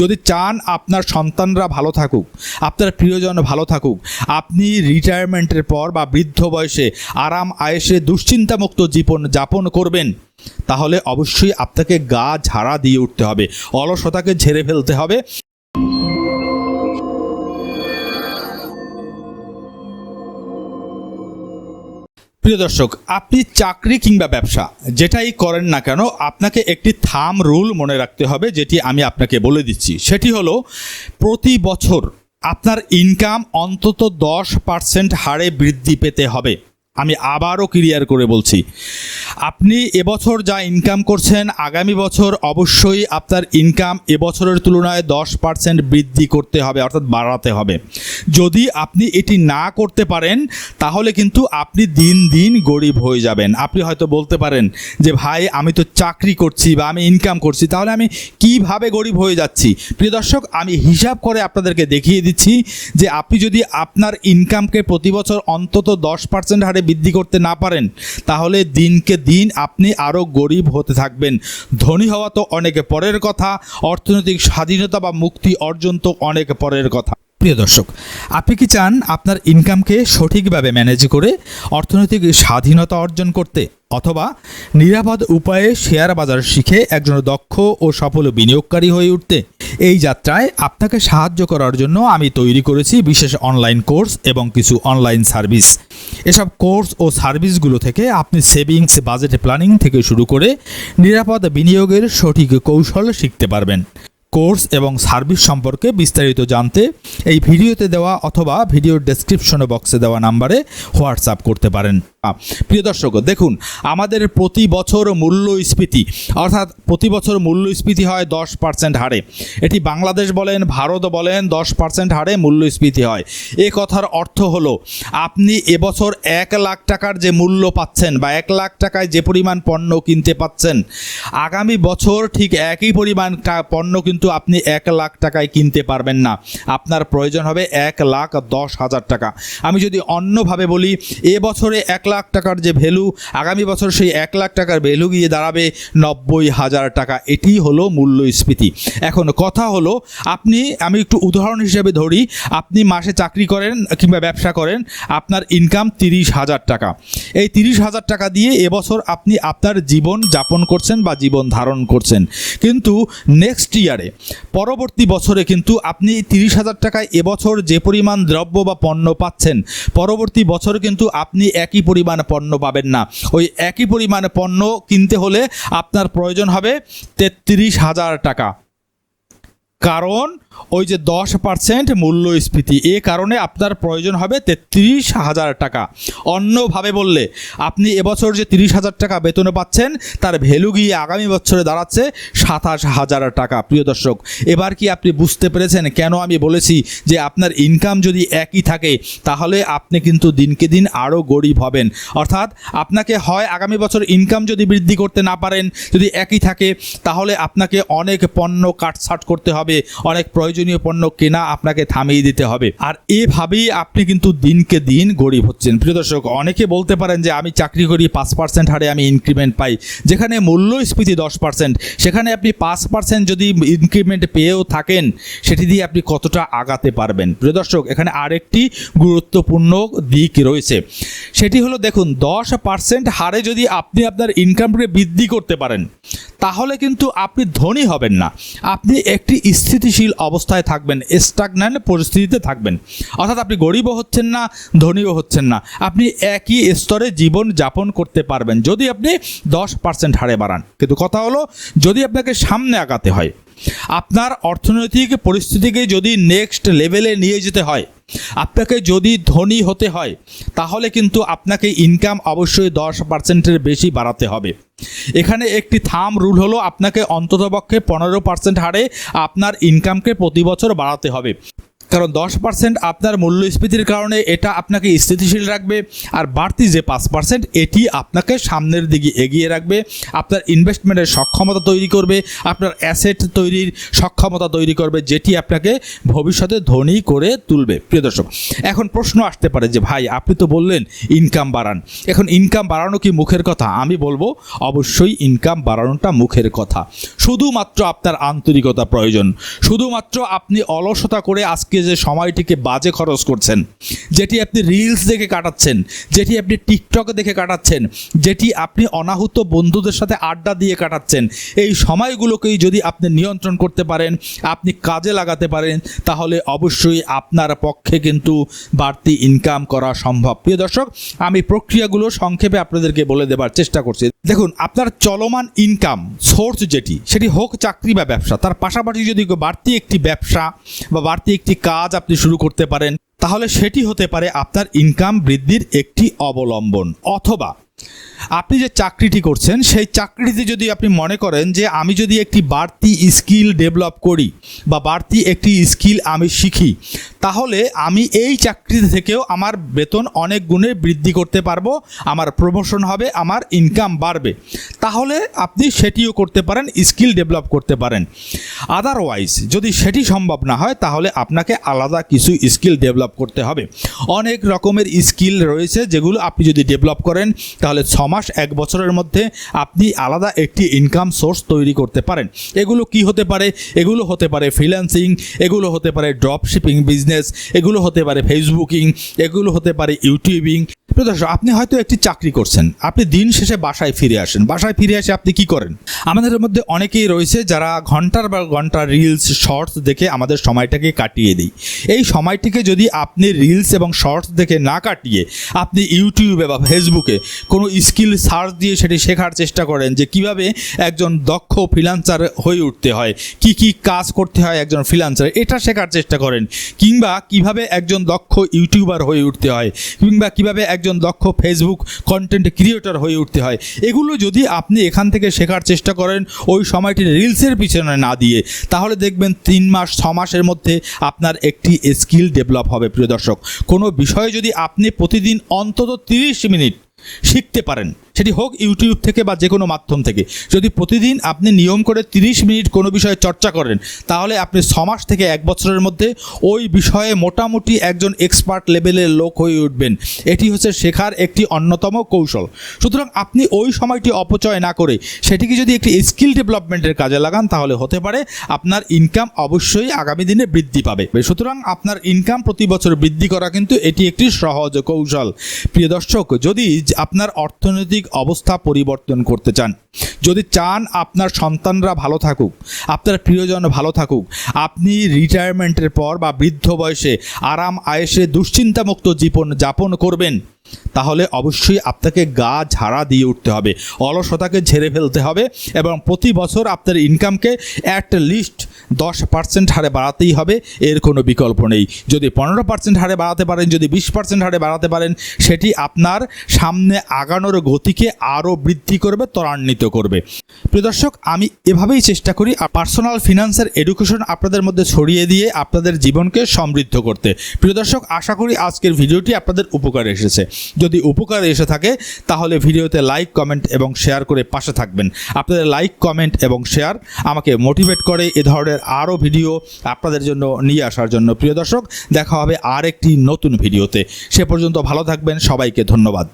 যদি চান আপনার সন্তানরা ভালো থাকুক, আপনার প্রিয়জন ভালো থাকুক, আপনি রিটায়ারমেন্টের পর বা বৃদ্ধ বয়সে আরাম, আয়েসে দুশ্চিন্তামুক্ত জীবন যাপন করবেন, তাহলে অবশ্যই আপনাকে গা ঝাড়া দিয়ে উঠতে হবে, অলসতাকে ঝেড়ে ফেলতে হবে। প্রিয় দর্শক, আপনি চাকরি কিংবা ব্যবসা, যেটাই করেন না কেন, আপনাকে একটি থাম রুল মনে রাখতে হবে, যেটি আমি আপনাকে বলে দিচ্ছি। সেটি হলো, প্রতি বছর আপনার ইনকাম অন্তত দশ পার্সেন্ট হারে বৃদ্ধি পেতে হবে। আমি আবারও ক্লিয়ার করে বলছি। আপনি এবছর যা ইনকাম করছেন, আগামী বছর অবশ্যই আপনার ইনকাম এবছরের তুলনায় দশ পার্সেন্ট বৃদ্ধি করতে হবে, অর্থাৎ বাড়াতে হবে। যদি আপনি এটি না করতে পারেন, তাহলে কিন্তু আপনি দিন দিন গরিব হয়ে যাবেন। আপনি হয়তো বলতে পারেন যে, ভাই, আমি তো চাকরি করছি বা আমি ইনকাম করছি, তাহলে আমি কীভাবে গরিব হয়ে যাচ্ছি? প্রিয় দর্শক, আমি হিসাব করে আপনাদেরকে দেখিয়ে দিচ্ছি যে, আপনি যদি আপনার ইনকামকে প্রতি বছর অন্তত দশ পার্সেন্ট হারে বৃদ্ধি করতে না পারেন, তাহলে দিনকে দিন আপনি আরও গরিব হতে থাকবেন। ধনী হওয়া তো অনেকে পরের কথা, অর্থনৈতিক স্বাধীনতা বা মুক্তি অর্জন তো অনেক পরের কথা। প্রিয় দর্শক, আপনি কি চান আপনার ইনকামকে সঠিকভাবে ম্যানেজ করে অর্থনৈতিক স্বাধীনতা অর্জন করতে? অথবা নিরাপদ উপায়ে শেয়ার বাজার শিখে একজন দক্ষ ও সফল বিনিয়োগকারী হয়ে উঠতে? এই যাত্রায় আপনাকে সাহায্য করার জন্য আমি তৈরি করেছি বিশেষ অনলাইন কোর্স এবং কিছু অনলাইন সার্ভিস এসব কোর্স ও সার্ভিসগুলো থেকে আপনি সেভিংস বাজেট প্ল্যানিং থেকে শুরু করে নিরাপদ বিনিয়োগের সঠিক কৌশল শিখতে পারবেন। কোর্স এবং সার্ভিস সম্পর্কে বিস্তারিত জানতে এই ভিডিওতে দেওয়া অথবা ভিডিওর ডেসক্রিপশন বক্সে দেওয়া নাম্বারে হোয়াটসঅ্যাপ করতে পারেন। প্রিয় দর্শক, দেখুন, আমাদের প্রতি বছর মূল্যস্ফীতি, অর্থাৎ প্রতি বছর মূল্যস্ফীতি হয় দশ পার্সেন্ট হারে। এটি বাংলাদেশ বলেন, ভারত বলেন, দশ পার্সেন্ট হারে মূল্যস্ফীতি হয়। এ কথার অর্থ হলো, আপনি এবছর এক লাখ টাকার যে মূল্য পাচ্ছেন বা এক লাখ টাকায় যে পরিমাণ পণ্য কিনতে পাচ্ছেন, আগামী বছর ঠিক একই পরিমাণ পণ্য কিন্তু আপনি এক লাখ টাকায় কিনতে পারবেন না। আপনার প্রয়োজন হবে এক লাখ দশ হাজার টাকা। আমি যদি অন্যভাবে বলি এবছরে এক লাখ টাকার যে ভ্যালু আগামী বছর সেই এক লাখ টাকার ভ্যালু গিয়ে দাঁড়াবে নব্বই হাজার টাকা। এটি হলো মূল্যস্ফীতি। এখন কথা হলো, আপনি, আমি একটু উদাহরণ হিসেবে ধরি, আপনি মাসে চাকরি করেন কিংবা ব্যবসা করেন, আপনার ইনকাম তিরিশ হাজার টাকা। এই তিরিশ হাজার টাকা দিয়ে এবছর আপনি আপনার জীবন যাপন করছেন বা জীবন ধারণ করছেন। কিন্তু নেক্সট ইয়ারে পরবর্তী বছরে কিন্তু আপনি তিরিশ হাজার টাকায় এবছর যে পরিমাণ দ্রব্য বা পণ্য পাচ্ছেন, পরবর্তী বছর কিন্তু আপনি একই পরিমাণ পণ্য পাবেন না। ওই একই পরিমাণ পণ্য কিনতে হলে আপনার প্রয়োজন হবে তেত্রিশ হাজার টাকা। কারণ ওই যে দশ পার্সেন্ট মূল্যস্ফীতি, এ কারণে আপনার প্রয়োজন হবে তেত্রিশ হাজার টাকা। অন্যভাবে বললে, আপনি এবছর যে তিরিশ হাজার টাকা বেতনে পাচ্ছেন, তার ভ্যালু গিয়ে আগামী বছরে দাঁড়াচ্ছে সাতাশ হাজার টাকা। প্রিয় দর্শক, এবার কি আপনি বুঝতে পেরেছেন কেন আমি বলেছি যে আপনার ইনকাম যদি একই থাকে, তাহলে আপনি কিন্তু দিনকে দিন আরও গরিব হবেন। অর্থাৎ আপনাকে হয় আগামী বছর ইনকাম যদি বৃদ্ধি করতে না পারেন, যদি একই থাকে, তাহলে আপনাকে অনেক পণ্য কাটছাট করতে হবে, অনেক প্রয়োজনীয় পণ্য কেনা আপনাকে থামিয়ে দিতে হবে। আর এভাবেই আপনি কিন্তু দিনকে দিন গরিব হচ্ছেন। প্রিয় দর্শক, অনেকে বলতে পারেন যে আমি চাকরি করি, পাঁচ পার্সেন্ট হারে আমি ইনক্রিমেন্ট পাই। যেখানে মূল্যস্ফীতি দশ পার্সেন্ট সেখানে আপনি পাঁচ পার্সেন্ট যদি ইনক্রিমেন্ট পেয়েও থাকেন, সেটি দিয়ে আপনি কতটা আগাতে পারবেন? প্রিয় দর্শক, এখানে আরেকটি গুরুত্বপূর্ণ দিক রয়েছে। সেটি হলো, দেখুন, দশ পার্সেন্ট হারে যদি আপনি আপনার ইনকামকে বৃদ্ধি করতে পারেন তাহলে কিন্তু আপনি ধনী হবেন না। আপনি একটি স্থিতিশীল অবস্থায় থাকবেন স্টাগন্যান্ট পরিস্থিতিতে থাকবেন। অর্থাৎ আপনি গরিবও হচ্ছেন না, ধনীও হচ্ছেন না। আপনি একই স্তরে জীবন যাপন করতে পারবেন, যদি আপনি দশ পার্সেন্ট হারে বাড়ান। কিন্তু কথা হলো, যদি আপনাকে সামনে আগাতে হয়, আপনার অর্থনৈতিক পরিস্থিতিকে যদি নেক্সট লেভেলে নিয়ে যেতে হয় আপনাকে যদি ধনী হতে হয়, তাহলে কিন্তু আপনাকে ইনকাম অবশ্যই দশ পার্সেন্টের বেশি বাড়াতে হবে। এখানে একটি থাম রুল হলো, আপনাকে অন্ততপক্ষে পনেরো পার্সেন্ট হারে আপনার ইনকামকে প্রতি বছর বাড়াতে হবে। কারণ দশ পার্সেন্ট আপনার মূল্যস্ফীতির কারণে এটা আপনাকে স্থিতিশীল রাখবে, আর বাড়তি যে পাঁচ পার্সেন্ট এটি আপনাকে সামনের দিকে এগিয়ে রাখবে। আপনার ইনভেস্টমেন্টের সক্ষমতা তৈরি করবে, আপনার অ্যাসেট তৈরির সক্ষমতা তৈরি করবে, যেটি আপনাকে ভবিষ্যতে ধনী করে তুলবে। প্রিয় দর্শক, এখন প্রশ্ন আসতে পারে যে, ভাই, আপনি তো বললেন ইনকাম বাড়ান। এখন ইনকাম বাড়ানো কি মুখের কথা? আমি বলব, অবশ্যই ইনকাম বাড়ানোটা মুখের কথা। শুধুমাত্র আপনার আন্তরিকতা প্রয়োজন। শুধুমাত্র আপনি অলসতা করে আজকে যে সময়টিকে বাজে খরচ করছেন, যেটি আপনি রিলস দেখে কাটাচ্ছেন, যেটি আপনি টিকটকে দেখে কাটাচ্ছেন, যেটি আপনি অনাহুত বন্ধুদের সাথে আড্ডা দিয়ে কাটাচ্ছেন, এই সময়গুলোকেই যদি আপনি নিয়ন্ত্রণ করতে পারেন, আপনি কাজে লাগাতে পারেন, তাহলে অবশ্যই আপনার পক্ষে কিন্তু বাড়তি ইনকাম করা সম্ভব। প্রিয় দর্শক, আমি প্রক্রিয়াগুলো সংক্ষেপে আপনাদেরকে বলে দেবার চেষ্টা করছি। দেখুন, আপনার চলমান ইনকাম সোর্স যেটি, সেটি হোক চাকরি বা ব্যবসা, তার পাশাপাশি যদি বাড়তি একটি ব্যবসা বা বাড়তি একটি কাজ আপনি শুরু করতে পারেন, তাহলে সেটি হতে পারে আপনার ইনকাম বৃদ্ধির একটি অবলম্বন, অথবা আপনি যে চাকরিটি করছেন, সেই চাকরিতে যদি আপনি মনে করেন যে আমি যদি একটি বাড়তি স্কিল ডেভেলপ করি বা বাড়তি একটি স্কিল আমি শিখি, তাহলে আমি এই চাকরি থেকেও আমার বেতন অনেক গুণে বৃদ্ধি করতে পারব, আমার প্রমোশন হবে, আমার ইনকাম বাড়বে। তাহলে আপনি সেটিও করতে পারেন, স্কিল ডেভেলপ করতে পারেন। আদারওয়াইজ যদি সেটি সম্ভব না হয়, তাহলে আপনাকে আলাদা কিছু স্কিল ডেভেলপ করতে হবে। অনেক রকমের স্কিল রয়েছে যেগুলো আপনি যদি ডেভেলপ করেন তাহলে ছ মাস, এক বছরের মধ্যে আপনি আলাদা একটি ইনকাম সোর্স তৈরি করতে পারেন। এগুলো কি হতে পারে? এগুলো হতে পারে ফ্রিল্যান্সিং এগুলো হতে পারে ড্রপ শিপিং বিজনেস এগুলো হতে পারে ফেসবুকিং এগুলো হতে পারে ইউটিউবিং প্রিয় দর্শক, আপনি হয়তো একটি চাকরি করছেন। আপনি দিন শেষে বাসায় ফিরে আসেন। বাসায় ফিরে এসে আপনি কি করেন? আমাদের মধ্যে অনেকেই রয়েছে যারা ঘণ্টার বা ঘণ্টা রিলস শর্টস দেখে আমাদের সময়টাকে কাটিয়ে দিই এই সময়টিকে যদি আপনি রিলস এবং শর্টস দেখে না কাটিয়ে আপনি ইউটিউবে বা ফেসবুকে কোনো স্কিল সার্চ দিয়ে সেটি শেখার চেষ্টা করেন যে কীভাবে একজন দক্ষ ফ্রিলান্সার হয়ে উঠতে হয়, কি কি কাজ করতে হয় একজন ফ্রিলান্সার এটা শেখার চেষ্টা করেন। কিংবা কীভাবে একজন দক্ষ ইউটিউবার হয়ে উঠতে হয়, কিংবা কীভাবে একজন দক্ষ ফেসবুক কন্টেন্ট ক্রিয়েটর হয়ে উঠতে হয়। এগুলো যদি আপনি এখান থেকে শেখার চেষ্টা করেন, ওই সময়টি রিলসের পিছনে না দিয়ে, তাহলে দেখবেন তিন মাস, ছ মাসের মধ্যে আপনার একটি স্কিল ডেভেলপ হবে, প্রিয় দর্শক। কোনো বিষয়ে যদি আপনি প্রতিদিন অন্তত তিরিশ মিনিট শিখতে পারেন সেটি হোক ইউটিউব থেকে বা যে কোনো মাধ্যম থেকে। যদি প্রতিদিন আপনি নিয়ম করে তিরিশ মিনিট কোনো বিষয়ে চর্চা করেন, তাহলে আপনি ছ মাস থেকে এক বছরের মধ্যে ওই বিষয়ে মোটামুটি একজন এক্সপার্ট লেভেলের লোক হয়ে উঠবেন। এটি হচ্ছে শেখার একটি অন্যতম কৌশল। সুতরাং আপনি ওই সময়টি অপচয় না করে সেটিকে যদি একটি স্কিল ডেভেলপমেন্টের কাজে লাগান, তাহলে হতে পারে আপনার ইনকাম অবশ্যই আগামী দিনে বৃদ্ধি পাবে। সুতরাং আপনার ইনকাম প্রতি বছর বৃদ্ধি করা কিন্তু এটি একটি সহজ কৌশল। প্রিয় দর্শক, যদি আপনার অর্থনৈতিক অবস্থা পরিবর্তন করতে চান। যদি চান আপনার সন্তানরা ভালো থাকুক, আপনার প্রিয়জন ভালো থাকুক, আপনি রিটায়ারমেন্টের পর বা বৃদ্ধ বয়সে আরাম, আয়েসে দুশ্চিন্তামুক্ত জীবন যাপন করবেন। তাহলে অবশ্যই আপনাকে গা ঝাড়া দিয়ে উঠতে হবে, অলসতাকে ঝেড়ে ফেলতে হবে এবং প্রতি বছর আপনার ইনকামকে অ্যাট লিস্ট দশ পার্সেন্ট হারে বাড়াতেই হবে, এর কোনো বিকল্প নেই। যদি পনেরো পার্সেন্ট হারে বাড়াতে পারেন, যদি বিশ পার্সেন্ট হারে বাড়াতে পারেন, সেটি আপনার সামনে আগানোর গতিকে আরও বৃদ্ধি করবে, ত্বরান্বিত করবে। প্রিয় দর্শক, আমি এভাবেই চেষ্টা করি আর পার্সোনাল ফিনান্সের এডুকেশন আপনাদের মধ্যে ছড়িয়ে দিয়ে আপনাদের জীবনকে সমৃদ্ধ করতে। প্রিয় দর্শক, আশা করি আজকের ভিডিওটি আপনাদের উপকারে এসেছে। যদি উপকারে এসে থাকে, তাহলে ভিডিওতে লাইক কমেন্ট এবং শেয়ার করে পাশে থাকবেন। আপনাদের লাইক কমেন্ট এবং শেয়ার আমাকে মোটিভেট করে এ ধরনের আরও ভিডিও আপনাদের জন্য নিয়ে আসার জন্য। প্রিয় দর্শক, দেখা হবে আর একটি নতুন ভিডিওতে সে পর্যন্ত ভালো থাকবেন, সবাইকে ধন্যবাদ।